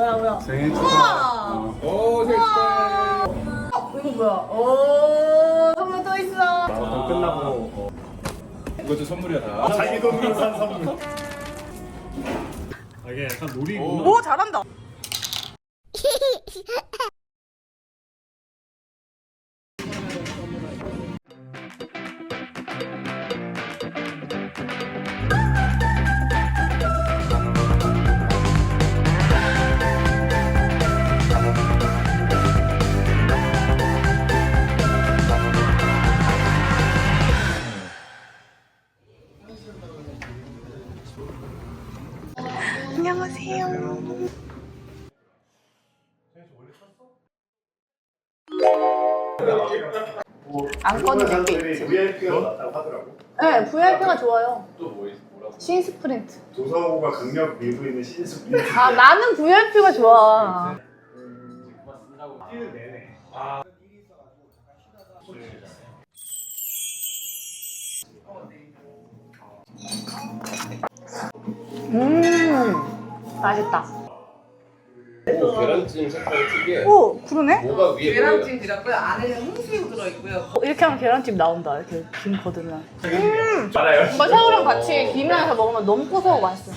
뭐야 뭐야. 생일 우와. 축하. 오 생일 축하. 이거 뭐야? 오 선물 또 있어. 마라톤 끝나고 이것도 선물이야 다. 자기 돈으로 산 선물. 아, 이게 약간 놀이구나. 오 잘한다. 안건이 몇개 있지. VIP가 낫다고 하더라고. 네, VIP가 좋아요. 또뭐 뭐라고? 신 스프린트. 도서고가 강력 밀고 있는 신스 아 나는 VIP가 좋아. 뛰는 내내. 아. 음 맛있다. 오, 계란찜 색깔이 특이해. 오 그러네. 뭐가 위에 보여요? 계란찜 드렸고요. 안에는 홍수육 들어있고요. 어, 이렇게 하면 계란찜 나온다. 이렇게 김 거두면. 맞아요. 이거 새우랑 같이 김이랑 먹으면 너무 고소하고 맛있어.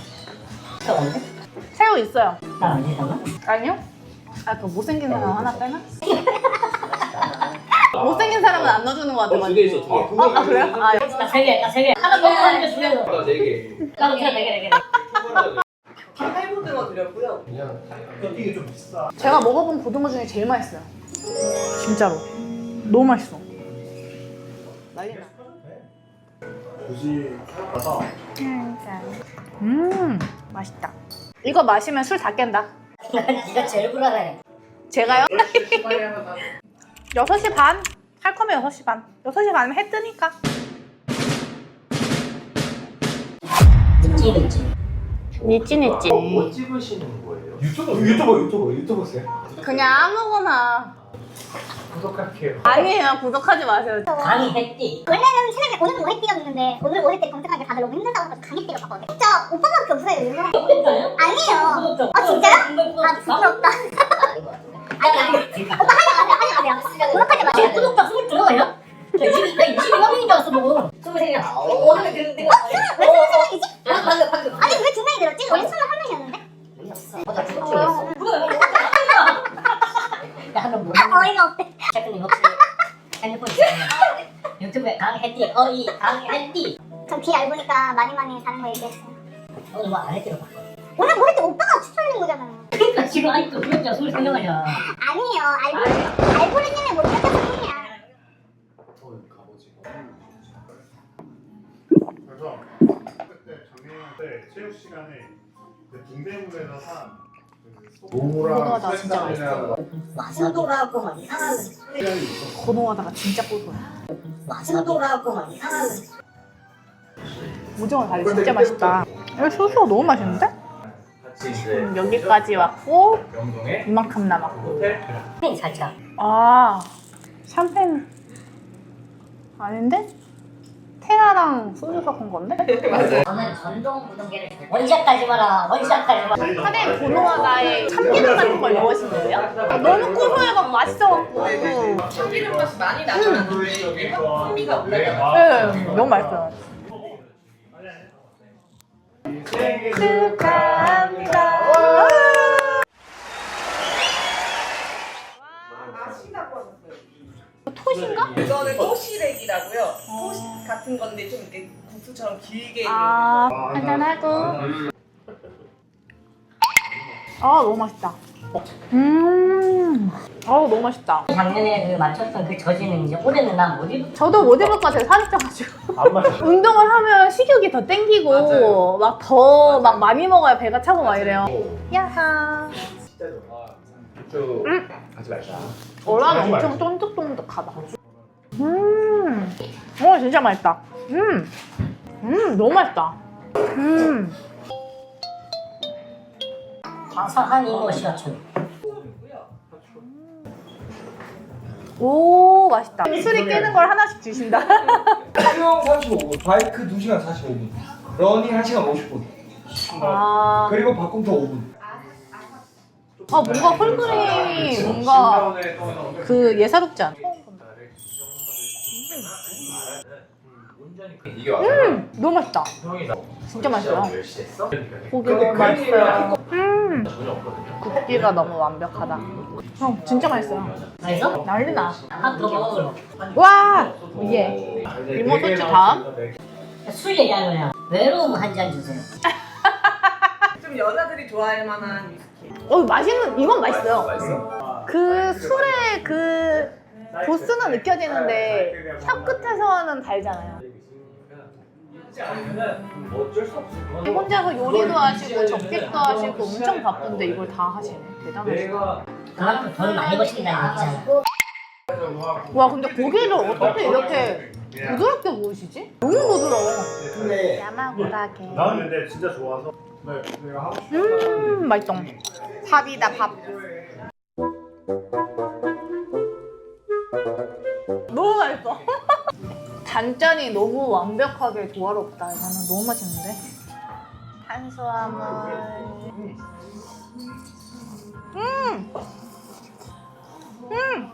새우 있어요. 나안 되잖아? 아니요? 아, 그 못생긴 사람 하나 빼나? 못생긴 사람은 안 넣어주는 것 어, 두개 같아가지고. 있어, 두 개. 어, 아, 그래요? 아, 나세 개, 나세 개. 하나 먹고 하는 게두 개. 하나 네 개. 나도 그냥 네 개, 네 개. 드렸고요. 그냥 이게 좀 비싸. 제가 먹어본 고등어 중에 제일 맛있어요. 진짜로. 너무 맛있어. 난리 나. 굳이 가서 음, 맛있다. 이거 마시면 술 다 깬다. 네가 제일 불안해. 제가요? 주말에 하면 나 6시 반? 할 거면 6시 반. 6시 반이면 해 뜨니까. 늦지, 늦지. 니찌 니찌. 뭐 찍으시는 거예요? 유튜버 유튜버 유튜버 유튜버세요? 그냥 아무거나. 구독할게요. 아니에요. 구독하지 마세요. 강의 했디. 원래는 새벽에 오늘 오해띠였는데 오늘 오해띠 검색하니까 다들 너무 힘들다고 해서 강의띠로 바꿨거든요 진짜 오빠밖에 없어요 요즘? 아니에요. 아 진짜요? 아 부끄럽다 어이가 없대 셰프님 혹시 핸드폰 있으세요? 유튜브에 강혜띠, 어이, 강혜띠. 전 뒤에 알보니까 많이 많이 다른 거 얘기했어요 오늘 뭐안 했대요? 오늘 오해띠 오빠가 추천해준 거잖아요 그러니까 지금 아직도 구독자 23명 아니야. 아니에요 알고 알고리즘에 못 뺏겨서 뿐이야 그래서 그때 작년 때 체육 시간에 그 동대문에서 산 그 고등어가 소라 진짜 맛있어. 와사비라고 막 이상한. 고등어다가 진짜 고소해. 와사비라고 막 이상한. 오징어 다리 진짜 맛있다. 이거 소스가 너무 맛있는데? 음, 여기까지 왔고 명동에 이만큼 남았고. 호텔. 팬 살짝. 아 샴페인 아닌데? 테라랑 소주 섞은 건데? 저는 전동 우동계를 원샷까지 마라. 원샷까지 마라. 카레 고노하다에 참기름 같은 걸 넣으신 거예요? 아, 너무 고소해갖고 맛있어갖고 네, 참기름 맛이 많이 이게 확 풍미가 올라가요. 너무 맛있어요 축하합니다 국수처럼 길게 아 한잔하고. 아 너무 맛있다. 음. 아우 너무 맛있다. 작년에 그 맞췄던 그 저지는 이제 올해는 난 못 입을 저도 못 입을 것 같아요 살이 쪄가지고. 안. 운동을 하면 식욕이 더 땡기고. 막 더 막 많이 먹어야 배가 차고 막 이래요. 야하. 좀 음. 하지 말자. 어란 엄청 쫀득쫀득하다. 음, 어 진짜 맛있다. 음, 음 너무 맛있다. 음, 화사한 이모 시어촌. 오 맛있다. 술이 깨는 걸 하나씩 주신다. 수영 35분, 바이크 2시간 45분, 러닝 1시간 50분, 아. 그리고 박공터 5분. 아 뭔가 홀그레인이 뭔가 그 예사롭지 않아. 이게 와서 음 너무 맛있다. 형이 나 진짜 맛있어요. 멸시 했어? 고기 너무 맛있어요. 음 전혀 없거든요. 굽기가 너무 완벽하다. 형 진짜 맛있어요. 맛있어? 난리나. 한더 먹어. 와 이게 이모 소치 다음. 술 얘기하는 거야. 외로움 한 잔 주세요. 좀 여자들이 좋아할 만한 위스키. 어 맛있는 이건 맛있어요. 맛있어? 그 술의 그 도수는 느껴지는데 혀 끝에서는 달잖아요. 수 없어. 혼자서 요리도 하시고 접객도 하시고 엄청 바쁜데 이걸 다 하시네. 대단하시다. 그만큼 돈 많이 버신다는 얘기잖아. 와 근데 고기를 어떻게 이렇게 부드럽게 구우시지? 너무 부드러워. 야마구라게. 나는 근데 진짜 좋아서 네, 내가 하고 싶은 음 맛있어. 밥이다 밥. 단짠이 너무 완벽하게 조화롭다. 이거는 너무 맛있는데. 탄수화물. 음.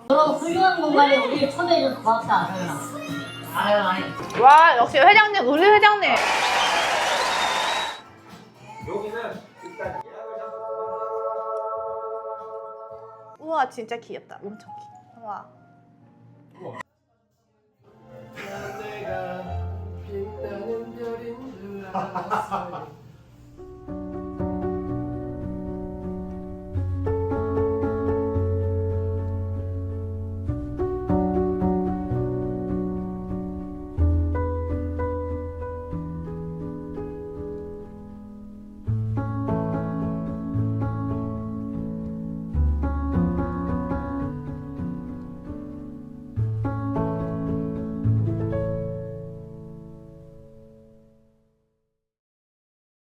그런 훌륭한 공간에 우리 초대해줘서 고맙다. 아유 아유. 와 역시 회장님 우리 회장님. 여기는 일단 예약을 우와 진짜 귀엽다. 엄청 귀. 와. そう。